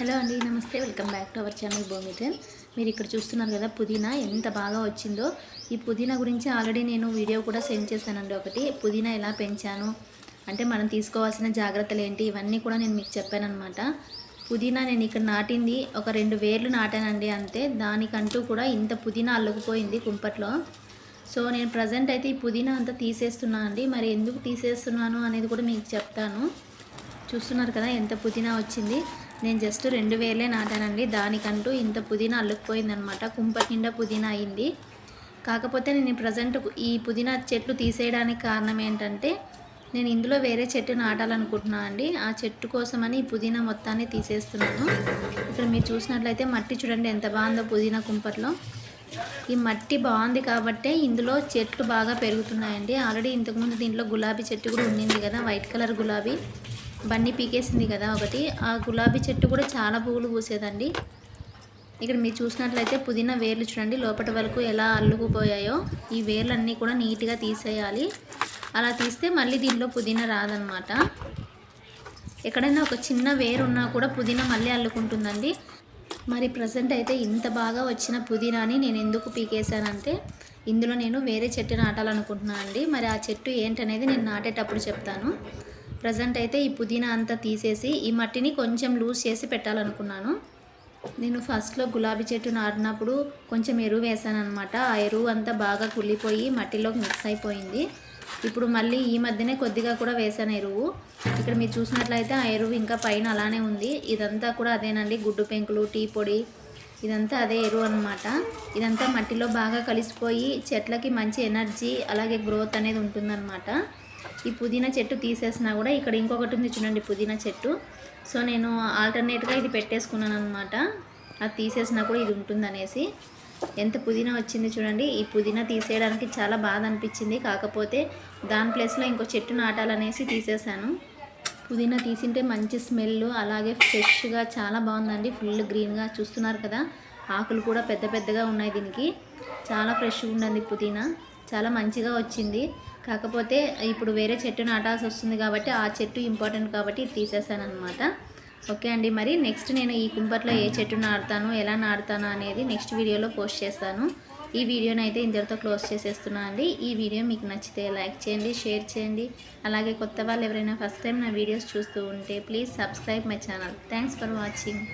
Hello అండి నమస్తే. Welcome back to our channel భూమిటన్ మీరు ఇక్కడ చూస్తున్నారు కదా పుదీనా ఎంత బాగా వచ్చిందో. ఈ పుదీనా గురించి ఆల్రెడీ నేను వీడియో కూడా సెండ్ చేశానండి ఒకటి. పుదీనా ఎలా పెంచాను అంటే మనం తీసుకోవాల్సిన జాగ్రత్తలు ఏంటి ఇవన్నీ కూడా నేను మీకు చెప్పానమాట పుదీనా నేను ఇక్కడ నాటింది ఒక రెండు వేర్లు నాటానండి అంతే. దానికంటూ కూడా ఇంత పుదీనా అల్లుకుపోయింది కుంపట్లో. సో నేను ప్రజెంట్ అయితే ఈ పుదీనా అంతా తీసేస్తున్నాను అండి. మరి ఎందుకు తీసేస్తున్నాను అనేది కూడా మీకు చెప్తాను. చూస్తున్నారు కదా ఎంత పుదీనా వచ్చింది. నేను జస్ట్ రెండు వేలే నాటానండి. దానికంటూ ఇంత పుదీనా అల్లుకుపోయిందనమాట. కుంపటి నిండా పుదీనా అయింది. కాకపోతే నేను ప్రజెంట్ ఈ పుదీనా చెట్లు తీసేయడానికి కారణం ఏంటంటే నేను ఇందులో వేరే చెట్టు నాటాలనుకుంటున్నాను అండి. ఆ చెట్టు కోసమని ఈ పుదీనా మొత్తాన్ని తీసేస్తున్నాను. ఇక్కడ మీరు చూసినట్లయితే మట్టి చూడండి ఎంత బాగుందో పుదీనా కుంపట్లో. ఈ మట్టి బాగుంది కాబట్టే ఇందులో చెట్లు బాగా పెరుగుతున్నాయండి. ఆల్రెడీ ఇంతకుముందు దీంట్లో గులాబీ చెట్టు కూడా ఉండింది కదా వైట్ కలర్ గులాబీ. బన్నీ పీకేసింది కదా ఒకటి. ఆ గులాబీ చెట్టు కూడా చాలా పువ్వులు పూసేదండి. ఇక్కడ మీరు చూసినట్లయితే పుదీనా వేర్లు చూడండి లోపటి వరకు ఎలా అల్లుకుపోయాయో. ఈ వేర్లన్నీ కూడా నీట్గా తీసేయాలి. అలా తీస్తే మళ్ళీ దీనిలో పుదీనా రాదనమాట ఎక్కడైనా ఒక చిన్న వేరు ఉన్నా కూడా పుదీనా మళ్ళీ అల్లుకుంటుందండి. మరి ప్రజెంట్ అయితే ఇంత బాగా వచ్చిన పుదీనాని నేను ఎందుకు పీకేశానంటే ఇందులో నేను వేరే చెట్టు నాటాలనుకుంటున్నాను అండి మరి ఆ చెట్టు ఏంటనేది నేను నాటేటప్పుడు చెప్తాను. ప్రజెంట్ అయితే ఈ పుదీనా అంతా తీసేసి ఈ మట్టిని కొంచెం లూజ్ చేసి పెట్టాలనుకున్నాను. నేను ఫస్ట్లో గులాబీ చెట్టు నాటినప్పుడు కొంచెం ఎరువు వేసాను అనమాట ఆ ఎరువు అంతా బాగా కుళ్ళిపోయి మట్టిలోకి మిక్స్ అయిపోయింది. ఇప్పుడు మళ్ళీ ఈ మధ్యనే కొద్దిగా కూడా వేసాను ఎరువు. ఇక్కడ మీరు చూసినట్లయితే ఆ ఎరువు ఇంకా పైన అలానే ఉంది. ఇదంతా కూడా అదేనండి గుడ్డు పెంకులు టీ పొడి ఇదంతా అదే ఎరువు అనమాట ఇదంతా మట్టిలో బాగా కలిసిపోయి చెట్లకి మంచి ఎనర్జీ అలాగే గ్రోత్ అనేది ఉంటుందన్నమాట. ఈ పుదీనా చెట్టు తీసేసినా కూడా ఇక్కడ ఇంకొకటి ఉంది చూడండి పుదీనా చెట్టు. సో నేను ఆల్టర్నేట్గా ఇది పెట్టేసుకున్నాను అనమాట అది తీసేసినా కూడా ఇది ఉంటుందనేసి. ఎంత పుదీనా వచ్చింది చూడండి. ఈ పుదీనా తీసేయడానికి చాలా బాధ అనిపించింది. కాకపోతే దాని ప్లేస్లో ఇంకో చెట్టు నాటాలనేసి తీసేసాను. పుదీనా తీసింటే మంచి స్మెల్ అలాగే ఫ్రెష్గా చాలా బాగుందండి. ఫుల్ గ్రీన్గా చూస్తున్నారు కదా. ఆకులు కూడా పెద్ద పెద్దగా ఉన్నాయి దీనికి. చాలా ఫ్రెష్గా ఉందండి పుదీనా. చాలా మంచిగా వచ్చింది. కాకపోతే ఇప్పుడు వేరే చెట్టు నాటాల్సి వస్తుంది కాబట్టి ఆ చెట్టు ఇంపార్టెంట్ కాబట్టి తీసేసాను అనమాట ఓకే అండి మరి నెక్స్ట్ నేను ఈ కుంపట్లో ఏ చెట్టు నాటుతాను ఎలా నాటుతాను అనేది నెక్స్ట్ వీడియోలో పోస్ట్ చేస్తాను. ఈ వీడియోని అయితే ఇంతటితో క్లోజ్ చేసేస్తున్నాను అండి. ఈ వీడియో మీకు నచ్చితే లైక్ చేయండి షేర్ చేయండి. అలాగే కొత్త వాళ్ళు ఎవరైనా ఫస్ట్ టైం నా వీడియోస్ చూస్తూ ఉంటే please subscribe my channel. Thanks for watching.